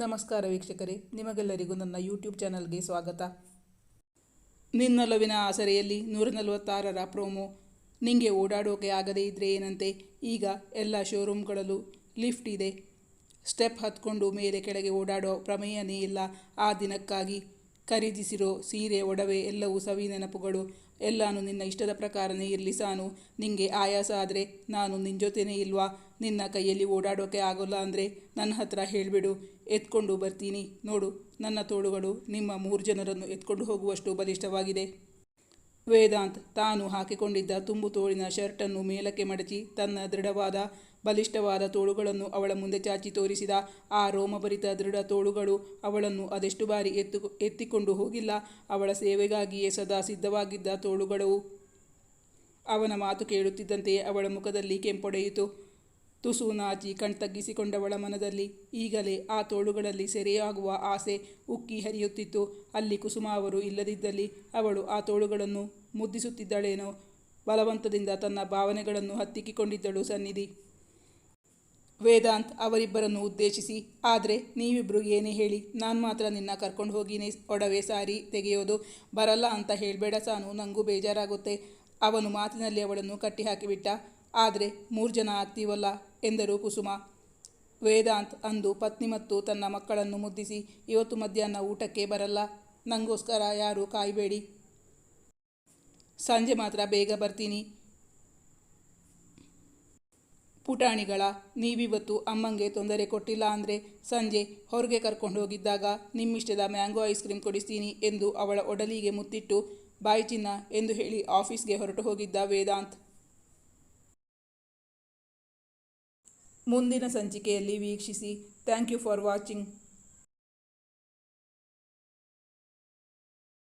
ನಮಸ್ಕಾರ ವೀಕ್ಷಕರೇ, ನಿಮಗೆಲ್ಲರಿಗೂ ನನ್ನ ಯೂಟ್ಯೂಬ್ ಚಾನಲ್ಗೆ ಸ್ವಾಗತ. ನಿನ್ನೊಲವಿನ ಆಸರೆಯಲ್ಲಿ ನೂರ ನಲವತ್ತಾರರ ಪ್ರೋಮೋ. ನಿಮಗೆ ಓಡಾಡೋಕೆ ಆಗದೇ ಇದ್ದರೆ ಏನಂತೆ? ಈಗ ಎಲ್ಲ ಶೋರೂಮ್ಗಳಲ್ಲೂ ಲಿಫ್ಟ್ ಇದೆ. ಸ್ಟೆಪ್ ಹತ್ಕೊಂಡು ಮೇಲೆ ಕೆಳಗೆ ಓಡಾಡೋ ಪ್ರಮೇಯನೇ ಇಲ್ಲ. ಆ ದಿನಕ್ಕಾಗಿ ಖರೀದಿಸಿರೋ ಸೀರೆ, ಒಡವೆ ಎಲ್ಲವೂ ಸವಿ ನೆನಪುಗಳು. ಎಲ್ಲಾನು ನಿನ್ನ ಇಷ್ಟದ ಪ್ರಕಾರನೇ ಇರಲಿ ಸಾನು. ನಿಮಗೆ ಆಯಾಸ ಆದರೆ ನಾನು ನಿನ್ನ ಜೊತೆನೇ ಇಲ್ವಾ? ನಿನ್ನ ಕೈಯಲ್ಲಿ ಓಡಾಡೋಕೆ ಆಗೋಲ್ಲ ಅಂದರೆ ನನ್ನ ಹತ್ರ ಹೇಳಿಬಿಡು, ಎತ್ಕೊಂಡು ಬರ್ತೀನಿ. ನೋಡು, ನನ್ನ ತೋಳುಗಳು ನಿಮ್ಮ ಮೂರು ಜನರನ್ನು ಎತ್ಕೊಂಡು ಹೋಗುವಷ್ಟು ಬಲಿಷ್ಠವಾಗಿದೆ. ವೇದಾಂತ್ ತಾನು ಹಾಕಿಕೊಂಡಿದ್ದ ತುಂಬು ತೋಳಿನ ಶರ್ಟನ್ನು ಮೇಲಕ್ಕೆ ಮಡಚಿ ತನ್ನ ದೃಢವಾದ, ಬಲಿಷ್ಠವಾದ ತೋಳುಗಳನ್ನು ಅವಳ ಮುಂದೆ ಚಾಚಿ ತೋರಿಸಿದ ಆ ರೋಮಭರಿತ ದೃಢ ತೋಳುಗಳು ಅವಳನ್ನು ಅದೆಷ್ಟು ಬಾರಿ ಎತ್ತು, ಎತ್ತಿಕೊಂಡು ಹೋಗಿಲ್ಲ, ಅವಳ ಸೇವೆಗಾಗಿಯೇ ಸದಾ ಸಿದ್ಧವಾಗಿದ್ದ ತೋಳುಗಳು ಅವನ ಮಾತು ಕೇಳುತ್ತಿದ್ದಂತೆಯೇ ಅವಳ ಮುಖದಲ್ಲಿ ಕೆಂಪೊಡೆಯಿತು. ತುಸು ನಾಚಿ ಕಣ್ತಗ್ಗಿಸಿಕೊಂಡವಳ ಮನದಲ್ಲಿ ಈಗಲೇ ಆ ತೋಳುಗಳಲ್ಲಿ ಸೆರೆಯಾಗುವ ಆಸೆ ಉಕ್ಕಿ ಹರಿಯುತ್ತಿತ್ತು. ಅಲ್ಲಿ ಕುಸುಮ ಅವರು ಇಲ್ಲದಿದ್ದಲ್ಲಿ ಅವಳು ಆ ತೋಳುಗಳನ್ನು ಮುದ್ದಿಸುತ್ತಿದ್ದಳೇನೋ. ಬಲವಂತದಿಂದ ತನ್ನ ಭಾವನೆಗಳನ್ನು ಹತ್ತಿಕ್ಕಿಕೊಂಡಿದ್ದಳು ಸನ್ನಿಧಿ. ವೇದಾಂತ್ ಅವರಿಬ್ಬರನ್ನು ಉದ್ದೇಶಿಸಿ, ಆದರೆ ನೀವಿಬ್ಬರು ಏನೇ ಹೇಳಿ, ನಾನು ಮಾತ್ರ ನಿನ್ನ ಕರ್ಕೊಂಡು ಹೋಗಿನೇ ಒಡವೆ ಸಾರಿ ತೆಗೆಯೋದು. ಬರಲ್ಲ ಅಂತ ಹೇಳಬೇಡ ಸಾನು ನನಗೂ ಬೇಜಾರಾಗುತ್ತೆ. ಅವನು ಮಾತಿನಲ್ಲಿ ಅವಳನ್ನು ಕಟ್ಟಿ ಹಾಕಿಬಿಟ್ಟ ಆದರೆ ಮೂರು ಜನ ಆಗ್ತೀವಲ್ಲ ಎಂದರು ಕುಸುಮ. ವೇದಾಂತ್ ಅಂದು ಪತ್ನಿ ಮತ್ತು ತನ್ನ ಮಕ್ಕಳನ್ನು ಮುದ್ದಿಸಿ ಇವತ್ತು ಮಧ್ಯಾಹ್ನ ಊಟಕ್ಕೆ ಬರಲ್ಲ. ನನಗೋಸ್ಕರ ಯಾರೂ ಕಾಯಬೇಡಿ. ಸಂಜೆ ಮಾತ್ರ ಬೇಗ ಬರ್ತೀನಿ. ಪುಟಾಣಿಗಳ, ನೀವಿವತ್ತು ಅಮ್ಮಂಗೆ ತೊಂದರೆ ಕೊಟ್ಟಿಲ್ಲ ಅಂದರೆ ಸಂಜೆ ಹೊರಗೆ ಕರ್ಕೊಂಡು ಹೋಗಿದ್ದಾಗ ನಿಮ್ಮಿಷ್ಟದ ಮ್ಯಾಂಗೋ ಐಸ್ ಕ್ರೀಮ್ ಕೊಡಿಸ್ತೀನಿ ಎಂದು ಅವಳ ಒಡಲಿಗೆ ಮುತ್ತಿಟ್ಟು ಬಾಯಿ ಚಿನ್ನ ಎಂದು ಹೇಳಿ ಆಫೀಸ್ಗೆ ಹೊರಟು ಹೋಗಿದ್ದ ವೇದಾಂತ್. ಮುಂದಿನ ಸಂಚಿಕೆಯಲ್ಲಿ ವೀಕ್ಷಿಸಿ. Thank you for watching.